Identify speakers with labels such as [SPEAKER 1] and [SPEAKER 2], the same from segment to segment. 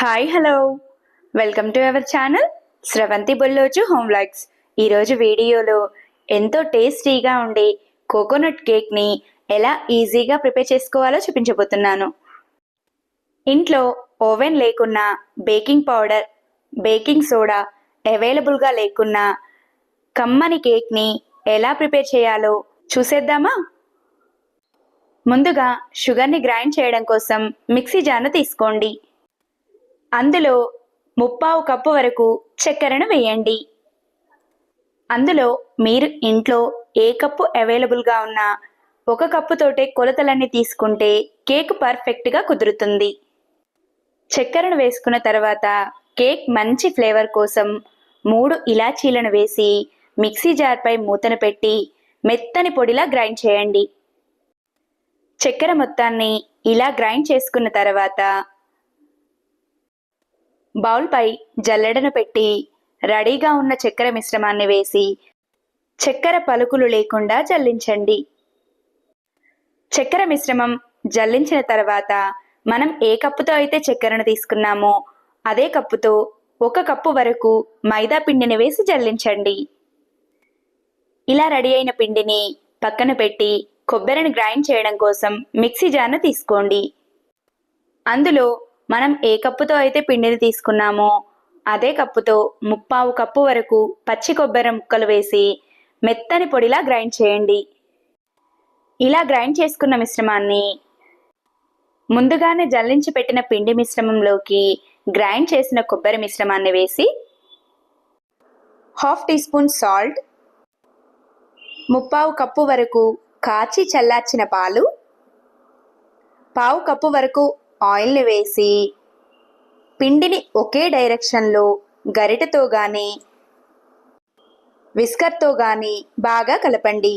[SPEAKER 1] Hi hello welcome to our channel Sravanthi Bollochu home vlogs ఈరోజు వీడియోలో ఎంతో టేస్టీగా ఉండే కోకోనట్ కేక్ని ఎలా ఈజీగా ప్రిపేర్ చేసుకోవాలో చూపించబోతున్నాను. ఇంట్లో ఓవెన్ లేకున్నా బేకింగ్ పౌడర్ బేకింగ్ సోడా అవైలబుల్గా లేకున్నా కమ్మని కేక్ని ఎలా ప్రిపేర్ చేయాలో చూసేద్దామా? ముందుగా షుగర్ని గ్రైండ్ చేయడం కోసం మిక్సీ జార్ను తీసుకోండి. అందులో ముప్పావు కప్పు వరకు చక్కెరను వేయండి. అందులో మీరు ఇంట్లో ఏ కప్పు అవైలబుల్గా ఉన్నా ఒక కప్పుతోటే కొలతలన్నీ తీసుకుంటే కేక్ పర్ఫెక్ట్గా కుదురుతుంది. చక్కెరను వేసుకున్న తర్వాత కేక్ మంచి ఫ్లేవర్ కోసం మూడు ఇలాచీలను వేసి మిక్సీ జార్పై మూతను పెట్టి మెత్తని పొడిలా గ్రైండ్ చేయండి. చక్కెర మొత్తాన్ని ఇలా గ్రైండ్ చేసుకున్న తర్వాత బౌల్పై జల్లెడను పెట్టి రెడీగా ఉన్న చక్కెర మిశ్రమాన్ని వేసి చక్కెర పలుకులు లేకుండా జల్లించండి. చక్కెర మిశ్రమం జల్లించిన తర్వాత మనం ఏ కప్పుతో అయితే చక్కెరను తీసుకున్నామో అదే కప్పుతో ఒక కప్పు వరకు మైదా పిండిని వేసి జల్లించండి. ఇలా రెడీ అయిన పిండిని పక్కన పెట్టి కొబ్బరిని గ్రైండ్ చేయడం కోసం మిక్సీ జార్ను తీసుకోండి. అందులో మనం ఏ కప్పుతో అయితే పిండిని తీసుకున్నామో అదే కప్పుతో ముప్పావు కప్పు వరకు పచ్చి కొబ్బరి ముక్కలు వేసి మెత్తని పొడిలా గ్రైండ్ చేయండి. ఇలా గ్రైండ్ చేసుకున్న మిశ్రమాన్ని ముందుగానే జల్లించి పెట్టిన పిండి మిశ్రమంలోకి గ్రైండ్ చేసిన కొబ్బరి మిశ్రమాన్ని వేసి హాఫ్ టీ స్పూన్ సాల్ట్ ముప్పావు కప్పు వరకు కాచి చల్లార్చిన పాలు పావు కప్పు వరకు ఆయిల్ని వేసి పిండిని ఒకే డైరెక్షన్లో గరిటతో కానీ విస్కర్తో కానీ బాగా కలపండి.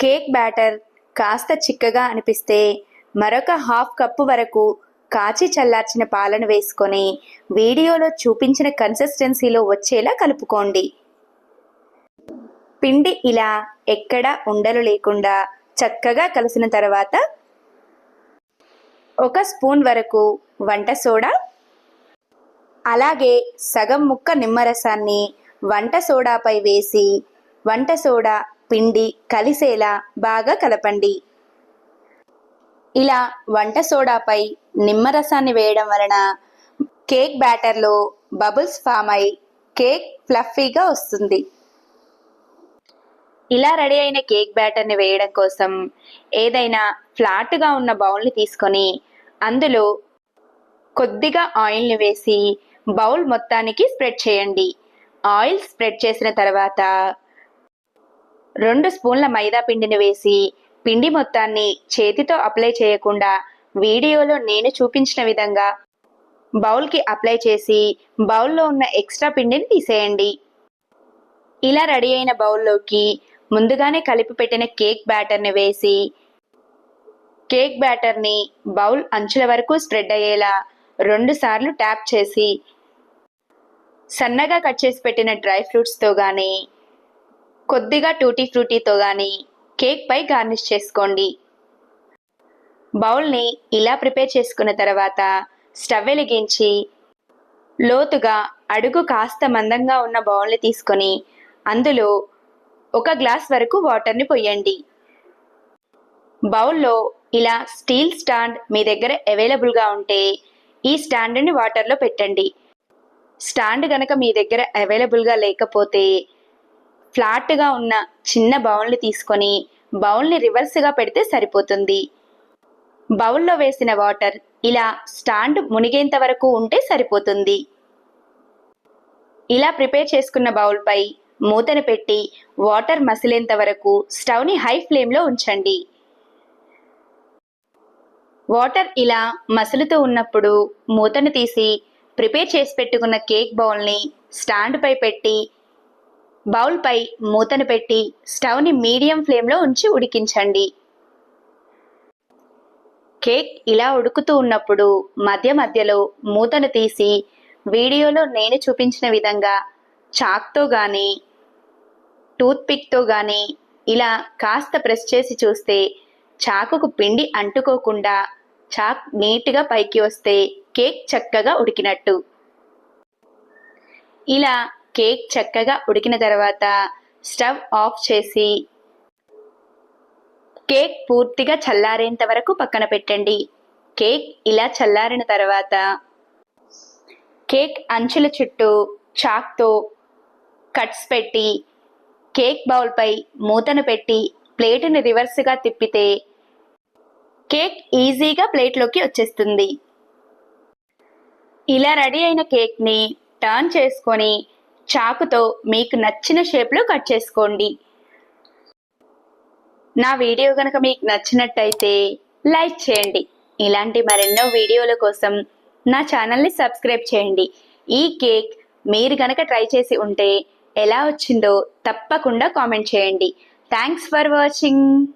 [SPEAKER 1] కేక్ బ్యాటర్ కాస్త చిక్కగా అనిపిస్తే మరొక హాఫ్ కప్పు వరకు కాచి చల్లార్చిన పాలను వేసుకొని వీడియోలో చూపించిన కన్సిస్టెన్సీలో వచ్చేలా కలుపుకోండి. పిండి ఇలా ఎక్కడా ఉండలు లేకుండా చక్కగా కలిసిన తర్వాత ఒక స్పూన్ వరకు వంట సోడా అలాగే సగం ముక్క నిమ్మరసాన్ని వంట సోడాపై వేసి వంట సోడా పిండి కలిసేలా బాగా కలపండి. ఇలా వంట సోడాపై నిమ్మరసాన్ని వేయడం వలన కేక్ బ్యాటర్లో బబుల్స్ ఫామ్ అయి కేక్ ఫ్లఫీగా వస్తుంది. ఇలా రెడీ అయిన కేక్ బ్యాటర్ని వేయడం కోసం ఏదైనా ఫ్లాట్గా ఉన్న బౌల్ని తీసుకొని అందులో కొద్దిగా ఆయిల్ని వేసి బౌల్ మొత్తానికి స్ప్రెడ్ చేయండి. ఆయిల్ స్ప్రెడ్ చేసిన తర్వాత రెండు స్పూన్ల మైదా పిండిని వేసి పిండి మొత్తాన్ని చేతితో అప్లై చేయకుండా వీడియోలో నేను చూపించిన విధంగా బౌల్కి అప్లై చేసి బౌల్లో ఉన్న ఎక్స్ట్రా పిండిని తీసేయండి. ఇలా రెడీ అయిన బౌల్లోకి ముందుగానే కలిపి పెట్టిన కేక్ బ్యాటర్ని వేసి కేక్ బ్యాటర్ని బౌల్ అంచుల వరకు స్ప్రెడ్ అయ్యేలా రెండుసార్లు ట్యాప్ చేసి సన్నగా కట్ చేసి పెట్టిన డ్రై ఫ్రూట్స్తో కానీ కొద్దిగా టూటీ ఫ్రూటీతో కానీ కేక్ పై గార్నిష్ చేసుకోండి. బౌల్ని ఇలా ప్రిపేర్ చేసుకున్న తర్వాత స్టవ్ వెలిగించి లోతుగా అడుగు కాస్త మందంగా ఉన్న బౌల్ని తీసుకొని అందులో ఒక గ్లాస్ వరకు వాటర్ని పొయ్యండి. బౌల్లో ఇలా స్టీల్ స్టాండ్ మీ దగ్గర అవైలబుల్గా ఉంటే ఈ స్టాండ్ని వాటర్లో పెట్టండి. స్టాండ్ గనక మీ దగ్గర అవైలబుల్గా లేకపోతే ఫ్లాట్గా ఉన్న చిన్న బౌల్ని తీసుకొని బౌల్ని రివర్స్గా పెడితే సరిపోతుంది. బౌల్లో వేసిన వాటర్ ఇలా స్టాండ్ మునిగేంత వరకు ఉంటే సరిపోతుంది. ఇలా ప్రిపేర్ చేసుకున్న బౌల్పై మూతను పెట్టి వాటర్ మసిలేంత వరకు స్టవ్ని హై ఫ్లేమ్లో ఉంచండి. వాటర్ ఇలా మసులుతూ ఉన్నప్పుడు మూతను తీసి ప్రిపేర్ చేసి పెట్టుకున్న కేక్ బౌల్ని స్టాండ్పై పెట్టి బౌల్పై మూతను పెట్టి స్టవ్ని మీడియం ఫ్లేమ్లో ఉంచి ఉడికించండి. కేక్ ఇలా ఉడుకుతూ ఉన్నప్పుడు మధ్య మధ్యలో మూతను తీసి వీడియోలో నేను చూపించిన విధంగా చాక్తో కానీ టూత్పిక్తో కానీ ఇలా కాస్త ప్రెస్ చేసి చూస్తే చాకుకు పిండి అంటుకోకుండా చాక్ నీట్గా పైకి వస్తే కేక్ చక్కగా ఉడికినట్టు. ఇలా కేక్ చక్కగా ఉడికిన తర్వాత స్టవ్ ఆఫ్ చేసి కేక్ పూర్తిగా చల్లారేంత వరకు పక్కన పెట్టండి. కేక్ ఇలా చల్లారిన తర్వాత కేక్ అంచుల చుట్టూ చాక్తో కట్స్ పెట్టి కేక్ బౌల్పై మూతను పెట్టి ప్లేటుని రివర్స్గా తిప్పితే కేక్ ఈజీగా ప్లేట్లోకి వచ్చేస్తుంది. ఇలా రెడీ అయిన కేక్ని టర్న్ చేసుకొని చాకుతో మీకు నచ్చిన షేప్లో కట్ చేసుకోండి. నా వీడియో కనుక మీకు నచ్చినట్టయితే లైక్ చేయండి. ఇలాంటి మరెన్నో వీడియోల కోసం నా ఛానల్ని సబ్స్క్రైబ్ చేయండి. ఈ కేక్ మీరు కనుక ట్రై చేసి ఉంటే ఎలా వచ్చిందో తప్పకుండా కామెంట్ చేయండి. Thanks for watching